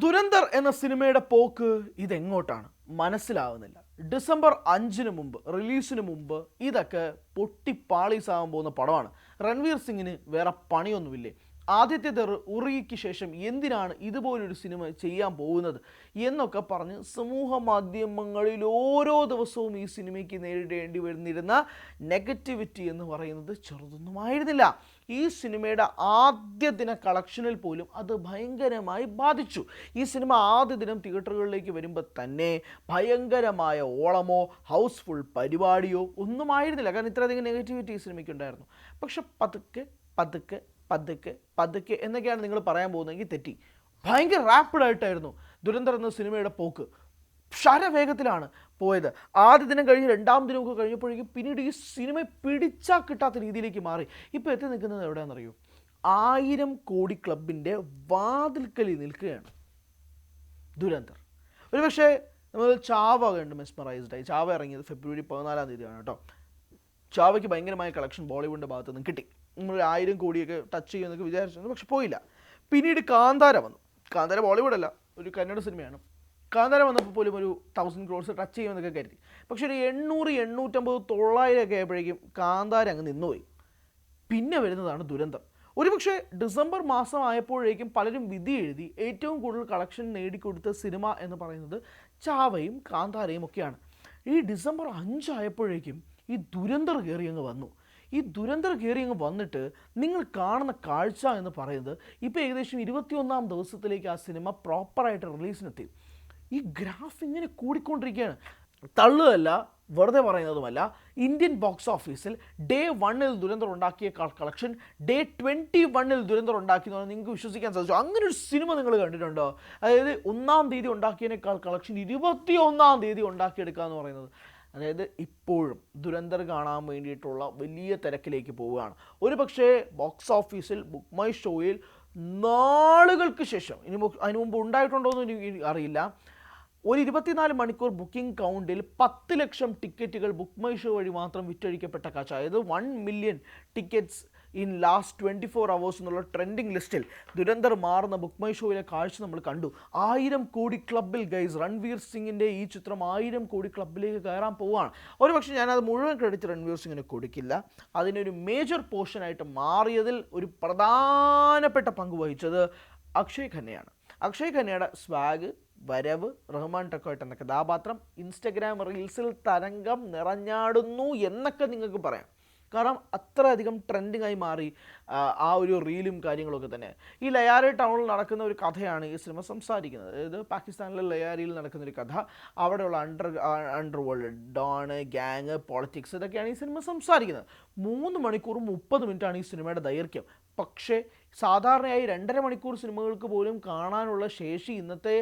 ദുരന്തർ എന്ന സിനിമയുടെ പോക്ക് ഇതെങ്ങോട്ടാണ്? മനസ്സിലാവുന്നില്ല. ഡിസംബർ അഞ്ചിന് മുമ്പ് റിലീസിന് മുമ്പ് ഇതൊക്കെ പൊട്ടിപ്പാളീസാകാൻ പോകുന്ന പടമാണ്. രൺവീർ സിംഗിന് വേറെ പണിയൊന്നുമില്ലേ? ആദ്യത്തെ തെർ ഉറിയിക്ക് ശേഷം എന്തിനാണ് ഇതുപോലൊരു സിനിമ ചെയ്യാൻ പോകുന്നത് എന്നൊക്കെ പറഞ്ഞ് സമൂഹ മാധ്യമങ്ങളിൽ ഓരോ ദിവസവും ഈ സിനിമയ്ക്ക് നേരിടേണ്ടി വരുന്നിരുന്ന നെഗറ്റിവിറ്റി എന്ന് പറയുന്നത് ചെറുതൊന്നുമായിരുന്നില്ല. ഈ സിനിമയുടെ ആദ്യ ദിന കളക്ഷനിൽ പോലും അത് ഭയങ്കരമായി ബാധിച്ചു. ഈ സിനിമ ആദ്യ ദിനം തിയേറ്ററുകളിലേക്ക് വരുമ്പോൾ തന്നെ ഭയങ്കരമായ ഓളമോ ഹൗസ്ഫുൾ പരിപാടിയോ ഒന്നും ആയിരുന്നില്ല കാരണം ഇത്രയധികം നെഗറ്റിവിറ്റി ഈ സിനിമയ്ക്ക് ഉണ്ടായിരുന്നു. പക്ഷെ പതുക്കെ പതുക്കെ പതുക്കെ പതുക്കെ എന്നൊക്കെയാണ് നിങ്ങൾ പറയാൻ പോകുന്നതെങ്കിൽ തെറ്റി. ഭയങ്കര റാപ്പിഡായിട്ടായിരുന്നു ദുരന്തം എന്ന സിനിമയുടെ പോക്ക്. ക്ഷരവേഗത്തിലാണ് പോയത്. ആദ്യ ദിനം കഴിഞ്ഞ് രണ്ടാം ദിനമൊക്കെ കഴിഞ്ഞപ്പോഴേക്കും പിന്നീട് ഈ സിനിമ പിടിച്ചാൽ കിട്ടാത്ത രീതിയിലേക്ക് മാറി. ഇപ്പോൾ എത്തി നിൽക്കുന്നത് എവിടെയാണെന്നറിയോ? ആയിരം കോടി ക്ലബിന്റെ വാതിൽക്കലിൽ നിൽക്കുകയാണ് ദുരന്തർ. ഒരു പക്ഷേ നമ്മൾ ചാവ കണ്ട് മെസ്മറൈസ്ഡ് ആയി. ചാവ ഇറങ്ങിയത് ഫെബ്രുവരി പതിനാലാം തീയതിയാണ് കേട്ടോ. ചാവയ്ക്ക് ഭയങ്കരമായ കളക്ഷൻ ബോളിവുഡിന്റെ ഭാഗത്തുനിന്ന് കിട്ടി. നമ്മൾ ആയിരം കോടിയൊക്കെ ടച്ച് ചെയ്യുമെന്നൊക്കെ വിചാരിച്ചിരുന്നു. പക്ഷെ പോയില്ല. പിന്നീട് കാന്താര വന്നു. കാന്താര ബോളിവുഡ് അല്ല ഒരു കന്നഡ സിനിമയാണ്. കാന്താര വന്നപ്പോൾ പോലും ഒരു തൗസൻഡ് ക്രോഡ്സ് ടച്ച് ചെയ്യുമെന്നൊക്കെ കരുതി. പക്ഷേ ഒരു എണ്ണൂറ് എണ്ണൂറ്റമ്പത് തൊള്ളായിരം ഒക്കെ ആയപ്പോഴേക്കും കാന്താര അങ്ങ് നിന്നുപോയി. പിന്നെ വരുന്നതാണ് ദുരന്തം. ഒരുപക്ഷെ ഡിസംബർ മാസം ആയപ്പോഴേക്കും പലരും വിധി എഴുതി ഏറ്റവും കൂടുതൽ കളക്ഷൻ നേടിക്കൊടുത്ത സിനിമ എന്ന് പറയുന്നത് ചാവയും കാന്താരയും ഒക്കെയാണ്. ഈ ഡിസംബർ അഞ്ചായപ്പോഴേക്കും ഈ ദുരന്തർ കയറി അങ്ങ് വന്നു. ഈ ദുരന്തം കയറി അങ്ങ് വന്നിട്ട് നിങ്ങൾ കാണുന്ന കാഴ്ച എന്ന് പറയുന്നത് ഇപ്പോൾ ഏകദേശം ഇരുപത്തിയൊന്നാം ദിവസത്തിലേക്ക് ആ സിനിമ പ്രോപ്പറായിട്ട് റിലീസിനെത്തി. ഈ ഗ്രാഫ് ഇങ്ങനെ കൂടിക്കൊണ്ടിരിക്കുകയാണ്. തള്ളുകയല്ല വെറുതെ പറയുന്നതുമല്ല. ഇന്ത്യൻ ബോക്സ് ഓഫീസിൽ ഡേ വണ്ണിൽ ദുരന്തം ഉണ്ടാക്കിയ കളക്ഷൻ ഡേ ട്വന്റി വണ്ണിൽ ദുരന്തം ഉണ്ടാക്കി എന്ന് പറഞ്ഞാൽ നിങ്ങൾക്ക് വിശ്വസിക്കാൻ സാധിച്ചു. അങ്ങനെ ഒരു സിനിമ നിങ്ങൾ കണ്ടിട്ടുണ്ടോ? അതായത് ഒന്നാം തീയതി ഉണ്ടാക്കിയതിനേക്കാൾ കളക്ഷൻ ഇരുപത്തി ഒന്നാം തീയതി ഉണ്ടാക്കിയെടുക്കുക എന്ന് പറയുന്നത്. അതായത് ഇപ്പോഴും ദുരന്തർ കാണാൻ വേണ്ടിയിട്ടുള്ള വലിയ തിരക്കിലേക്ക് പോവുകയാണ്. ഒരു പക്ഷേ ബോക്സ് ഓഫീസിൽ ബുക്ക് മൈ ഷോയിൽ നാളുകൾക്ക് ശേഷം ഇനി അതിനു മുമ്പ് ഉണ്ടായിട്ടുണ്ടോ എന്ന് എനിക്ക് അറിയില്ല. ഒരു ഇരുപത്തിനാല് മണിക്കൂർ ബുക്കിംഗ് കൗണ്ടിൽ പത്ത് ലക്ഷം ടിക്കറ്റുകൾ ബുക്ക് മൈ ഷോ വഴി മാത്രം വിറ്റഴിക്കപ്പെട്ട കാഴ്ച. അതായത് one million tickets in last twenty four hours എന്നുള്ള ട്രെൻഡിങ് ലിസ്റ്റിൽ ദുരന്തർ മാറുന്ന ബുക്ക് മൈ ഷോയിലെ കാഴ്ച നമ്മൾ കണ്ടു. ആയിരം കോടി ക്ലബിൽ ഗൈസ് രൺവീർ സിംഗിന്റെ ഈ ചിത്രം ആയിരം കോടി ക്ലബിലേക്ക് കയറാൻ പോവുകയാണ്. ഒരു പക്ഷേ ഞാനത് മുഴുവൻ ക്രെഡിറ്റ് രൺവീർ സിംഗിന് കൊടുക്കില്ല. അതിനൊരു മേജർ പോർഷനായിട്ട് മാറിയതിൽ ഒരു പ്രധാനപ്പെട്ട പങ്ക് വഹിച്ചത് അക്ഷയ് ഖന്നയാണ്. അക്ഷയ് ഖന്നയുടെ സ്വാഗ് വരവ് റഹ്മാൻ ടക്കോട്ട് എന്ന കഥാപാത്രം ഇൻസ്റ്റഗ്രാം റീൽസിൽ തരംഗം നിറഞ്ഞാടുന്നു എന്നൊക്കെ നിങ്ങൾക്ക് പറയാം. കാരണം അത്രയധികം ട്രെൻഡിങ് ആയി മാറി ആ, ഒരു റീലും കാര്യങ്ങളൊക്കെ തന്നെ. ഈ ലയാരി ടൗണിൽ നടക്കുന്ന ഒരു കഥയാണ് ഈ സിനിമ സംസാരിക്കുന്നത്. അതായത് പാകിസ്ഥാനിലെ ലയാരിയിൽ നടക്കുന്ന ഒരു കഥ. അവിടെയുള്ള under under world don gang politics ഇതൊക്കെയാണ് ഈ സിനിമ സംസാരിക്കുന്നത്. മൂന്ന് മണിക്കൂർ മുപ്പത് മിനിറ്റാണ് ഈ സിനിമയുടെ ദൈർഘ്യം. പക്ഷേ സാധാരണയായി രണ്ടര മണിക്കൂർ സിനിമകൾക്ക് പോലും കാണാനുള്ള ശേഷി ഇന്നത്തെ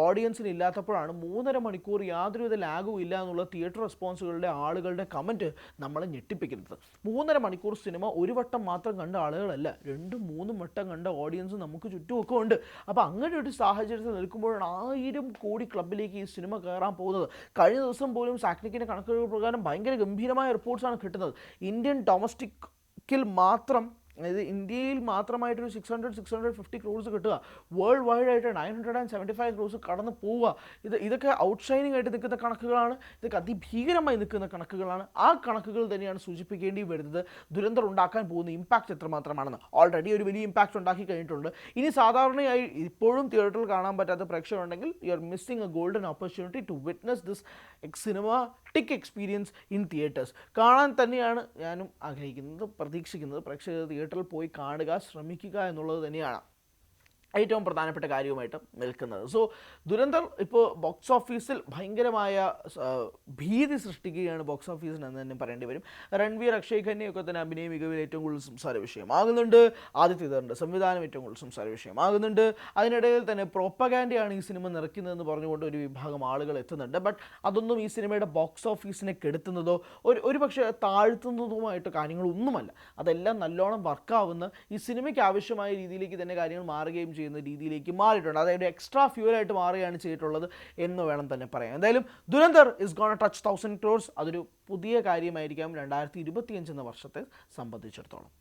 ഓഡിയൻസിന് ഇല്ലാത്തപ്പോഴാണ് മൂന്നര മണിക്കൂർ യാതൊരുവിധ ലാഗും ഇല്ല എന്നുള്ള തിയേറ്റർ റെസ്പോൺസുകളുടെ ആളുകളുടെ കമന്റ് നമ്മളെ ഞെട്ടിപ്പിക്കുന്നത്. മൂന്നര മണിക്കൂർ സിനിമ ഒരു വട്ടം മാത്രം കണ്ട ആളുകളല്ല രണ്ടും മൂന്നും വട്ടം കണ്ട ഓഡിയൻസ് നമുക്ക് ചുറ്റുമൊക്കെ ഉണ്ട് അപ്പോൾ അങ്ങനെ ഒരു സാഹചര്യത്തിൽ നിൽക്കുമ്പോഴാണ് ആയിരം കോടി ക്ലബിലേക്ക് ഈ സിനിമ കയറാൻ പോകുന്നത്. കഴിഞ്ഞ ദിവസം പോലും സാക്നിക്കിന്റെ കണക്കുകൾ പ്രകാരം ഭയങ്കര ഗംഭീരമായ റിപ്പോർട്ട്സാണ് കിട്ടുന്നത്. ഇന്ത്യൻ ഡൊമസ്റ്റിക്കിൽ മാത്രം അതായത് ഇന്ത്യയിൽ മാത്രമായിട്ടൊരു six hundred six hundred fifty crores കിട്ടുക. വേൾഡ് വൈഡ് ആയിട്ട് nine hundred and seventy five crores കടന്ന് പോവുക. ഇത് ഇതൊക്കെ ഔട്ട്ഷൈനിങ് ആയിട്ട് നിൽക്കുന്ന കണക്കുകളാണ്. ഇതൊക്കെ അതിഭീകരമായി നിൽക്കുന്ന കണക്കുകളാണ്. ആ കണക്കുകൾ തന്നെയാണ് സൂചിപ്പിക്കേണ്ടി വരുന്നത്. ദുരന്തം ഉണ്ടാക്കാൻ പോകുന്ന ഇമ്പാക്റ്റ് എത്രമാത്രമാണെന്ന്. ഓൾറെഡി ഒരു വലിയ ഇമ്പാക്റ്റ് ഉണ്ടാക്കി കഴിഞ്ഞിട്ടുണ്ട്. ഇനി സാധാരണയായി ഇപ്പോഴും തിയേറ്ററിൽ കാണാൻ പറ്റാത്ത പ്രേക്ഷകരുണ്ടെങ്കിൽ you are missing a golden opportunity to witness this cinematic experience in theatres കാണാൻ തന്നെയാണ് ഞാനും ആഗ്രഹിക്കുന്നത് പ്രതീക്ഷിക്കുന്നത്. പ്രേക്ഷകർ തിയേറ്ററിൽ പോയി കാണുക ശ്രമിക്കുക എന്നുള്ളത് തന്നെയാണ്. ഏറ്റവും പ്രധാനപ്പെട്ട കാര്യവുമായിട്ട് നിൽക്കുന്നത്. സോ ദുരന്തർ ഇപ്പോൾ ബോക്സ് ഓഫീസിൽ ഭയങ്കരമായ ഭീതി സൃഷ്ടിക്കുകയാണ് ബോക്സ് ഓഫീസിന് എന്ന് തന്നെ പറയേണ്ടി വരും. രൺവീർ അക്ഷയ് ഖന്നയൊക്കെ തന്നെ അഭിനയ മികവിൽ ഏറ്റവും കൂടുതൽ സംസാര വിഷയമാകുന്നുണ്ട്. ആദിത്യതറിന്റെ സംവിധാനം ഏറ്റവും കൂടുതൽ സംസാര വിഷയമാകുന്നുണ്ട്. അതിനിടയിൽ തന്നെ പ്രോപ്പഗാൻഡയാണ് ഈ സിനിമ നിറയ്ക്കുന്നതെന്ന് പറഞ്ഞുകൊണ്ട് ഒരു വിഭാഗം ആളുകൾ എത്തുന്നുണ്ട്. ബട്ട് അതൊന്നും ഈ സിനിമയുടെ ബോക്സ് ഓഫീസിനെ കെടുത്തുന്നതോ ഒരു ഒരു പക്ഷേ താഴ്ത്തുന്നതുമായിട്ട് കാര്യങ്ങളൊന്നുമല്ല. അതെല്ലാം നല്ലോണം വർക്കാവുന്ന ഈ സിനിമയ്ക്ക് ആവശ്യമായ രീതിയിലേക്ക് തന്നെ കാര്യങ്ങൾ മാറുകയും ചെയ്യുന്ന രീതിയിലേക്ക് മാറിയിട്ടുണ്ട്. അതായത് എക്സ്ട്രാ ഫ്യൂലായിട്ട് മാറുകയാണ് ചെയ്തിട്ടുള്ളത് എന്ന് വേണം തന്നെ പറയാം എന്തായാലും Dhurandhar is gone touch thousand crores അതൊരു പുതിയ കാര്യമായിരിക്കാം. രണ്ടായിരത്തി ഇരുപത്തിയഞ്ച് എന്ന വർഷത്തെ സംബന്ധിച്ചിടത്തോളം.